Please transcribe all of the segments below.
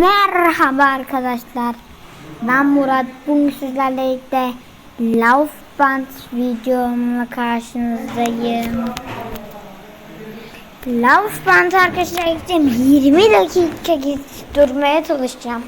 Merhaba arkadaşlar. Ben Murat. Bugün sizlerle birlikte Laufband videomla karşınızdayım. Laufband arkadaşlar gideceğim. 20 dakika git durmaya çalışacağım.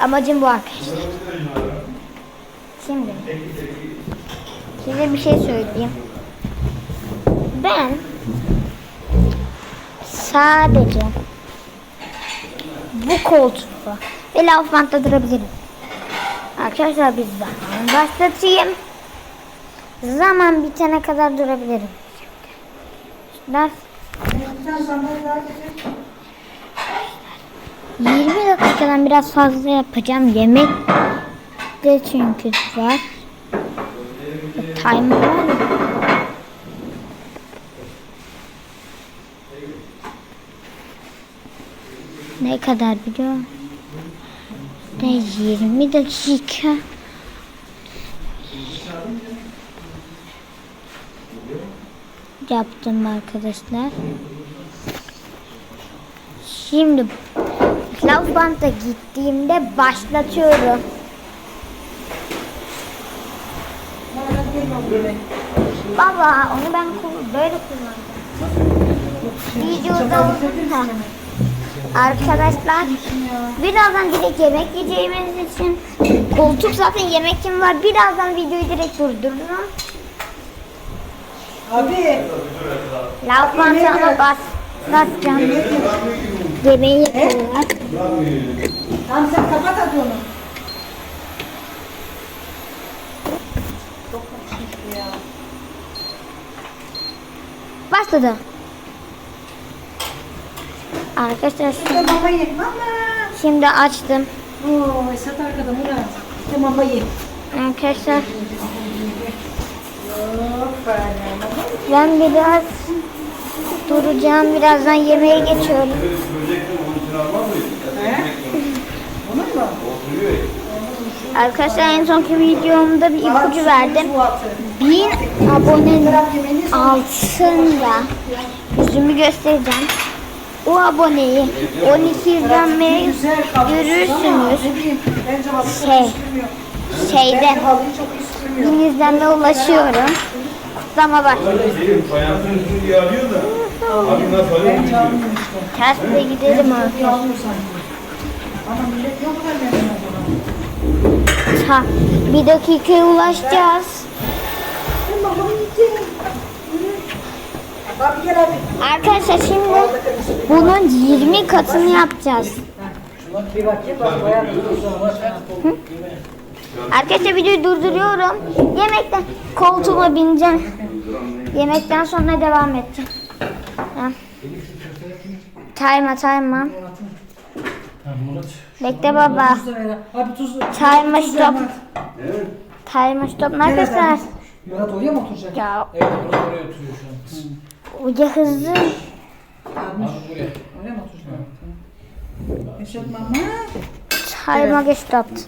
Amacım bu arkadaşlar. Şimdi size bir şey söyleyeyim. Ben sadece bu koltukta ve lavbantta durabilirim. Arkadaşlar biz zaman başlatayım. Zaman bitene kadar durabilirim. Şunlar 20 dakikadan biraz fazla yapacağım. Yemek de çünkü var. Timer var. Ne kadar biliyor? De 20 dakika. Yaptım arkadaşlar. Şimdi Laufband'a gittiğimde başlatıyorum. Baba onu ben böyle kullandım. Videoda. Arkadaşlar birazdan direkt yemek yiyeceğimiz için koltuk zaten yemekim var. Birazdan videoyu direkt durdururum. Abi Laufband'a ama bas, basacağım. Yemeği yapıyorlar. tamam sen kapat hadi onu. Başladı. Arkadaşlar şimdi, mama ye. Mama. şimdi açtım. Oo Esat arkada Murat. İşte mama ye. Arkadaşlar ben biraz duracağım. Birazdan yemeğe geçiyorum. Olur mu? Arkadaşlar en sonki videomda bir ipucu verdim. Bu atı. Bin abonenin altında yüzümü göstereceğim. O aboneyi 12 izlenmeye görürsünüz. Şey. Şeyde bin izlenme ulaşıyorum. Kutlama var. Benim fayansın üstünü yağlıyor da. Abi nasıl alıyor Bence bilmiyorum. almıyor işte. Ters de gidelim Bence arkadaşlar. almıyor sanki. Ama millet yok mu memnun o zaman? Ta, bir dakikaya ulaşacağız. Ben babamı yiyeceğim. Abi gel abi. Arkadaşlar şimdi bunun 20 katını yapacağız. Sonra. Arkadaşlar videoyu durduruyorum. Yemekten koltuğuma bineceğim. Yemekten sonra devam edeceğim. Ha. Timer timer. Bekle baba. Tuz stop. Timer stop. Arkadaşlar. Murat oraya mı oturacak? Ya Evet, Murat oraya oturuyor şu an. Uca hızlı. Abi buraya. Oraya mı mama. Timer stopped.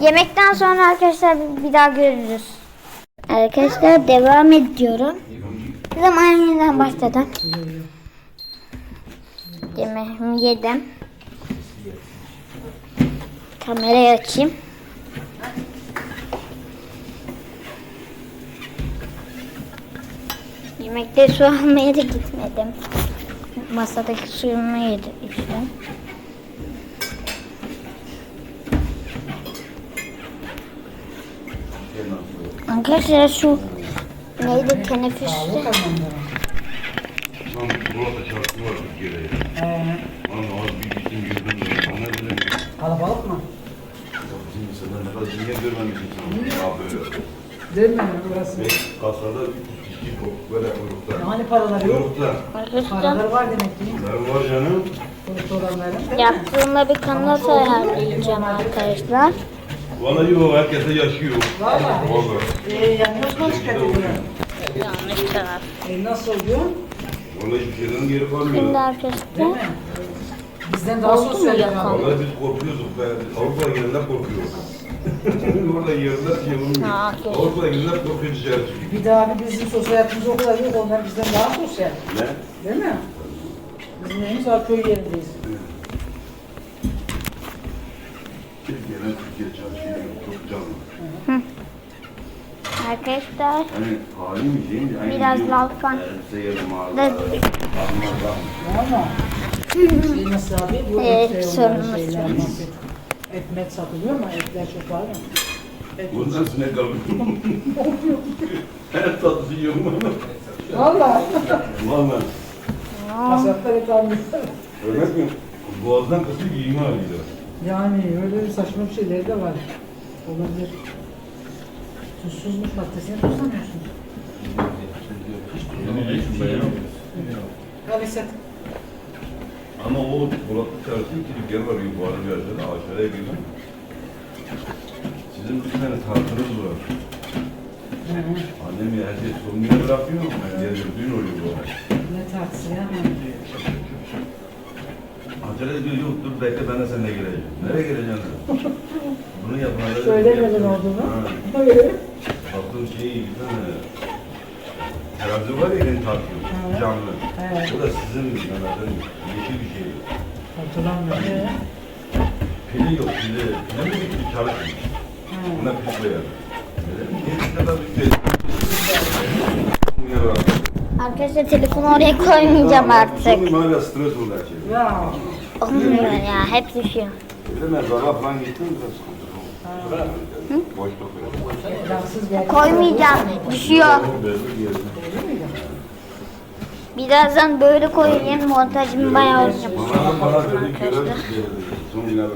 Yemekten sonra arkadaşlar bir daha görürüz. Arkadaşlar devam ediyorum. Zaman yeniden başladı. Yemeğimi yedim. Kamerayı açayım. Yemekte su almaya da gitmedim. Masadaki suyumu yedim işte. Arkadaşlar şu neydi teneffüste? Ee, mi? kalabalık mı? Bizim insanlar ne kadar dünya. Ya böyle. Dönmüyor burası. Kasada 300 kişi kok- böyle kuyrukta. Yani paraları yok. Kuyrukta. Arkadaşlar Paraları var demek ki. Ben var canım. Kuyrukta olanların. yaptığımda bir kanal ayarlayacağım arkadaşlar. Vallahi o herkese yaşıyor. Valla. Vallahi. Ee, yani Osman çıkartıyor bunu. Yanlış taraf. E, nasıl oluyor? Vallahi hiçbir şeyden geri Şimdi kalmıyor. Değil arkadaşlar mi? Bizden daha Oldu mu sosyal yapan? adam. Vallahi biz korkuyoruz. be. Avrupa gelenden korkuyoruz. Orada şey olmuyor. Ha, okey. Avrupa gelenden korkuyor dışarı çıkıyor. Bir daha bir bizim sosyal hayatımız o kadar yok. Onlar bizden daha sosyal. Ne? Değil mi? Bizim evimiz var köy yerindeyiz. Türkiye'den Türkiye çalışıyor. Çok canlı. Arkadaşlar Hani halim Biraz gidiyorum, lalpan. elbise yerim da Ama şey nasıl abi? Bu Evet, şey, sorunumuz şeyler. Met satılıyor mu? Etler çok var mı? Et Bundan sonra kalıyor. Her tatlısı yiyorum ama. Valla. Valla. Kasaplar et almış. Örnek mi? Boğazdan kısık giyimi alıyor. Yani öyle saçma bir şeyleri de var. Olabilir. Tuzsuzmuş patatesini tuzlamıyorsun. Al İsmet. Ama o Polatlı Çarşı iki dükkan var yukarı bir aşağıda aşağıya girdim. Sizin bir tane tartınız var. Annem ya her şeyi sormaya bırakıyor. Ben geldim düğün oluyor bu arada. Ne tartısı ya? Acele ediyor yok dur bekle ben de seninle geleceğim. Nereye geleceksin? Bunu yapanlara... Söylemedin olduğunu. Ha. Öyle. Baktığım şey bir tane terazi var ya kendi tartıyor. Canlı. Evet. O da sizin Mehmet'in yeşil bir şey. Hatırlamıyorum. Ee? Pili yok pili. Pili mi bitti çalışmıyor. Ha. Buna pil kadar bir şey. Arkadaşlar telefonu oraya koymayacağım artık. Sonra hala stres oldu her şey. Ya. Olmuyor ya hep düşüyor. Bir de mezara falan. Rahatsız geldi. Koymayacağım düşüyor. Birazdan böyle koyayım montajımı bayağı uzun yapacağım arkadaşlar.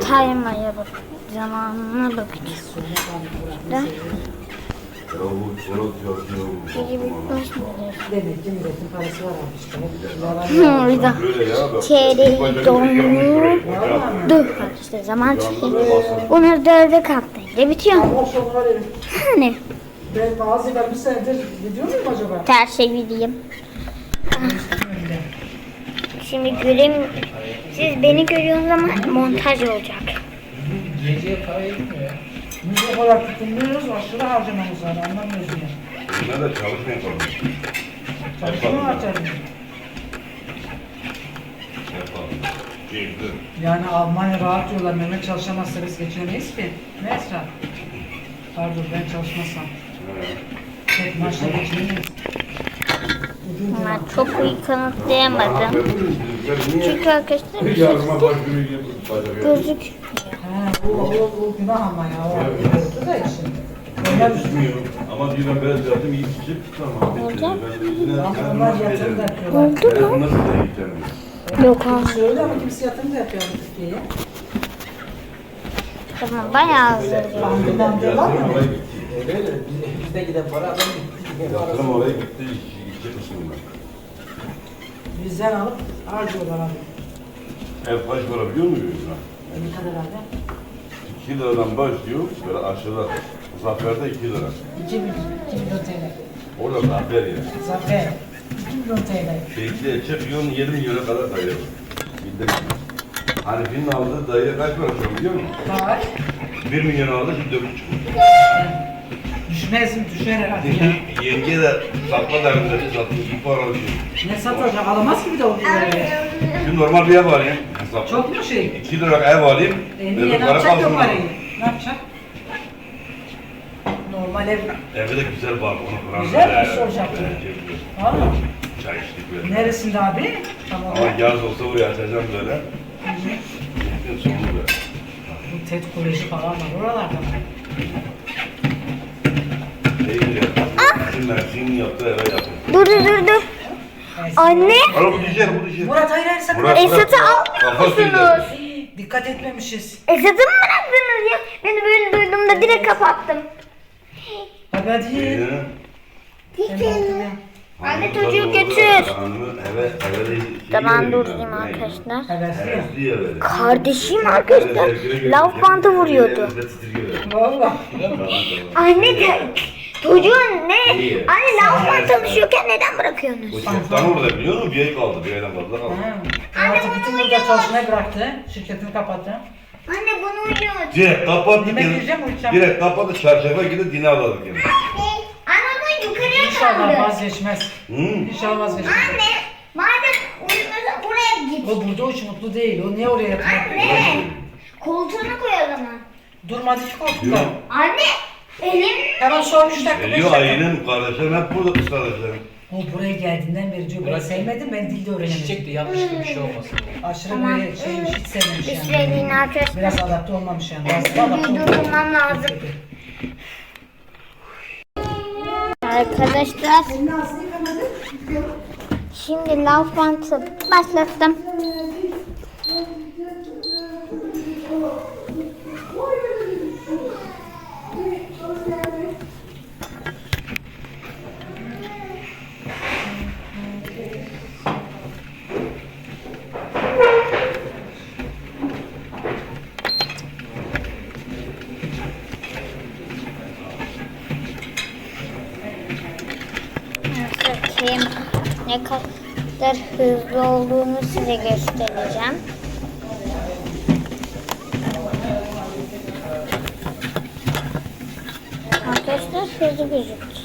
Timer'a bak. Zamanına bakacağız. Çalışıyor. Gece bitmiş mi? Demek ki milletin parası var ya bak. Çeyreği dondu. işte zaman çekeyim. Bunlar dörde katlayınca bitiyor. Hani Ben bazı ben bir senedir gidiyor muyum acaba? ters çevireyim. Şimdi göreyim. Siz beni görüyorsunuz ama montaj olacak. Geceye para yetmiyor ya. Müzik olarak tutumluyoruz, aşırı harcamamız var, anlamıyoruz yine. Bunlar da çalışmıyor falan. Çalışma mı harcayalım? Yapalım. Girdi. Yani Almanya rahat diyorlar, Mehmet çalışamazsa biz geçinemeyiz ki. Ne Esra? Pardon ben çalışmazsam. Tek maaşla geçinemeyiz. Ama çok iyi kanıtlayamadım. Çünkü arkadaşlar bir şey Yardıma başvuruyor. Bacak gözük. Ha, bu, bu, bu günah ama ya. Evet. da için. Onlar Bilmiyorum. Ama diyor ben biraz yaptım iyi bir şey tamam. De kendim onlar da ederim? yapıyorlar. Oldu bunu nasıl edeceğim? Yok abi. Kimse öyle ama kimse yatırım da yapıyor bu Türkiye'ye. Tamam bayağı hazır. Bandı bandı var mı? de biz- bizde giden para adam gitti. Yatırım oraya gitti. İki kısmında. Bizden alıp harcıyorlar abi. Ev kaç para biliyor musun? Ne kadar abi? 2 liradan başlıyor. Böyle aşağıda. Zafer'de 2 lira. 2 milyon, 2 milyon TL. Orada zafer ya. Zafer. 2 milyon TL. Şeyde çıkıyor 7 milyona kadar daire. Bildik. Hanife'nin aldığı daire kaç para şu an biliyor musun? Kaç? 1 milyon aldı şimdi 4,5. Düşmezsin düşer herhalde ya. Yenge de satma derdinde satmış. İyi para alıyor. Ne satacak? Alamaz ki bir de o parayı. Şimdi normal bir ev alayım. Hesap. Çok mu şey? 2 lira ev alayım. E öbür niye ne para yapacak o parayı? Ne yapacak? Normal ev. Evde de güzel balkonu falan. Güzel böyle. nasıl olacak? Evet, güzel. Valla. Çay içtik böyle. Neresinde abi? Tamam. Ama yaz olsa buraya açacağım böyle. Gittin sonu böyle. Bu TED Koleji falan var. Oralarda mı? Değil ya. Eve yapın. Dur dur dur dur. Anne. Ara bu düşer bu düşer. Murat hayır hayır sakın. Murat, Esat'ı Kafa almıyorsunuz. sıyacak. Dikkat etmemişiz. Esat'ı mı bıraktınız ya? Ben böyle duyduğumda direkt kapattım. Hadi hadi. Ee, Ben baktım ya. Anne çocuğu götür. Hanımı eve eve de şey Tamam veriyor yani, arkadaşlar. Hevesli ya. Hevesli ya böyle. Kardeşim arkadaşlar lav bandı vuruyordu. Titriyor. Valla. Tamam, tamam. Anne de çocuğun ne? İyi. Anne bandı çalışıyorken neden bırakıyorsunuz? çoktan orada biliyor musun? Bir ay kaldı, bir aydan fazla kaldı. Ha. Artık bütün burada çalışmayı bıraktı. Şirketini kapattı. Anne bunu uyuyor. Direkt kapattı. Yemek yiyeceğim, uyuyacağım. Direkt kapattı, çarşamba gidip dine aladık yani. Anne bu yukarıya İnşallah kaldı. vazgeçmez. İnşallah vazgeçmez. Anne madem uyumuyorsa oraya git. O burada hiç mutlu değil. O niye oraya yatmak? Ne? Koltuğuna koy o zaman. Durmadı ki koltukta. Anne elim Hemen son 3 dakika. beş Geliyor dakika. kardeşlerim hep burada kız kardeşlerim. O buraya geldiğinden beri diyor ben sevmedim ben dilde öğrenemedim. Çiçek de yanlışlıkla bir şey olmasın. Aşırı Tamam. böyle şey hiç sevmemiş yani. süreliğine arkadaşlar. Biraz adapte olmamış yani. Aslında adapte Bir olmamış. durmam lazım. Arkadaşlar şimdi lav bantı başlattım. Ne kadar hızlı olduğunu size göstereceğim. Arkadaşlar hızlı gözüktü.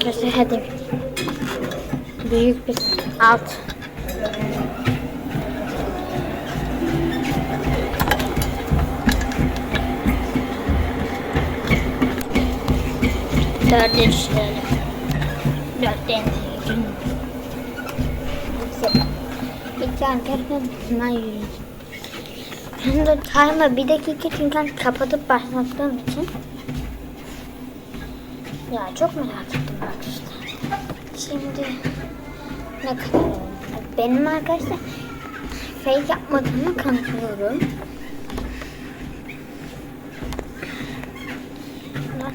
Arkadaşlar hadi. Büyük bir alt. Dörde düşürelim. Gün. İki arkadaşlar bundan de timer bir dakika çünkü kapatıp başlattığım için. Ya çok merak ettim arkadaşlar. Şimdi ne kadar? Benim arkadaşlar fake yapmadığımı kanıtlıyorum. Bak.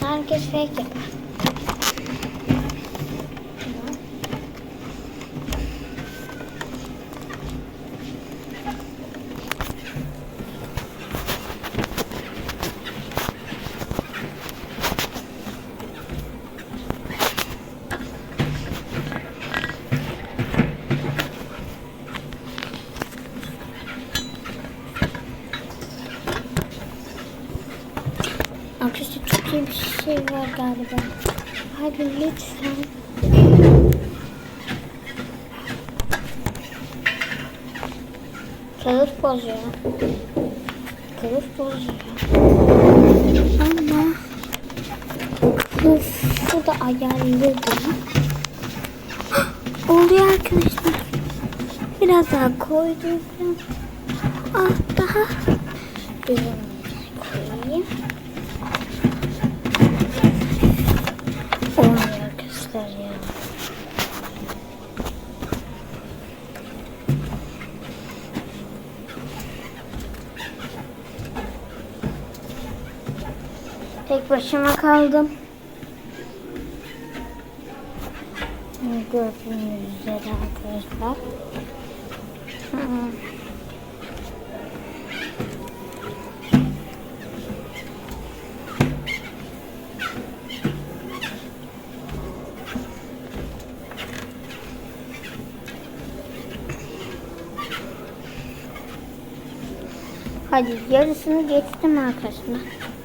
Herkes fake yapar. Arkadaşlar çok iyi bir şey var galiba. Hadi lütfen. Kılıf bozuyor. Kılıf bozuyor. Ama kılıfı da ayarladım. Oluyor arkadaşlar. Biraz daha koydum. Ah daha. Biraz koyayım. Olmuyor arkadaşlar ya. Tek başıma kaldım. Gördüğünüz üzere arkadaşlar. Hadi yarısını geçtim arkadaşlar.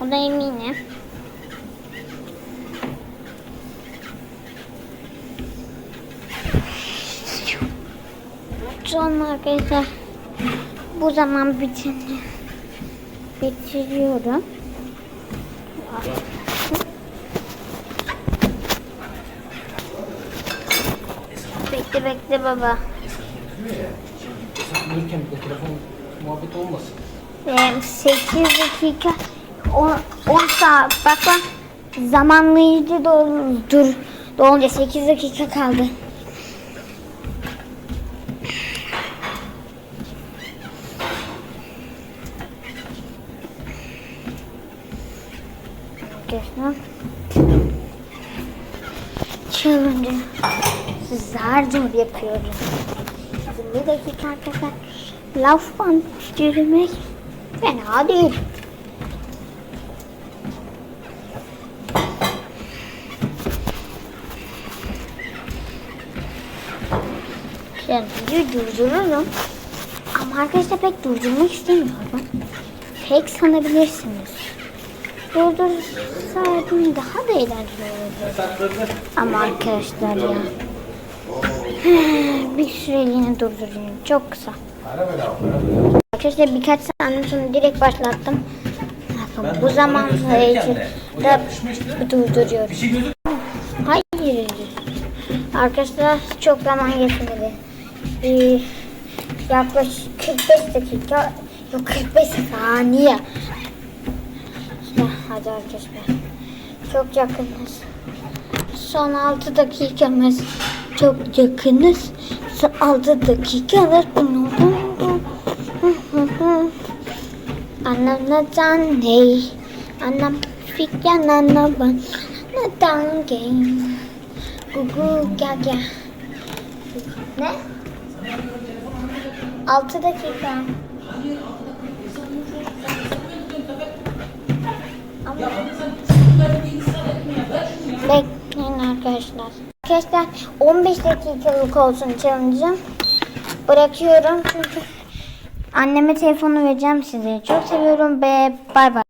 O da eminim. Son arkadaşlar bu zaman bitini bitiriyorum. Bekle bekle baba. De telefon muhabbet olmasın. Ee, 8 dakika 10, 10 saat bak bak zamanlayıcı doldur dolunca 8 dakika kaldı. Arkadaşlar önce zar zor yapıyoruz. Bir dakika arkadaşlar. Laf band yürümek fena değil. Yani videoyu durdururum. Ama arkadaşlar pek durdurmak istemiyorum. Pek sanabilirsiniz. Durdursaydım daha da eğlenceli olurdu. Ama arkadaşlar ya. Bir süreliğine durdurayım. Çok kısa. Arkadaşlar birkaç saniye sonra direkt başlattım. Bu zamanla için de durduruyorum. Hayır. Arkadaşlar çok zaman geçmedi. Ee, yaklaşık 45 dakika yok 45 saniye. İşte hadi arkadaşlar. Çok yakınız. Son 6 dakikamız. Çok yakınız. Son 6 dakikamız. Anam neden hey? Anam fikyan anam ben neden game? Gugu gel gel. Ne? 6 dakika. Bekleyin arkadaşlar. Arkadaşlar 15 dakikalık olsun challenge'ım. Bırakıyorum çünkü anneme telefonu vereceğim size. Çok seviyorum ve bay bay.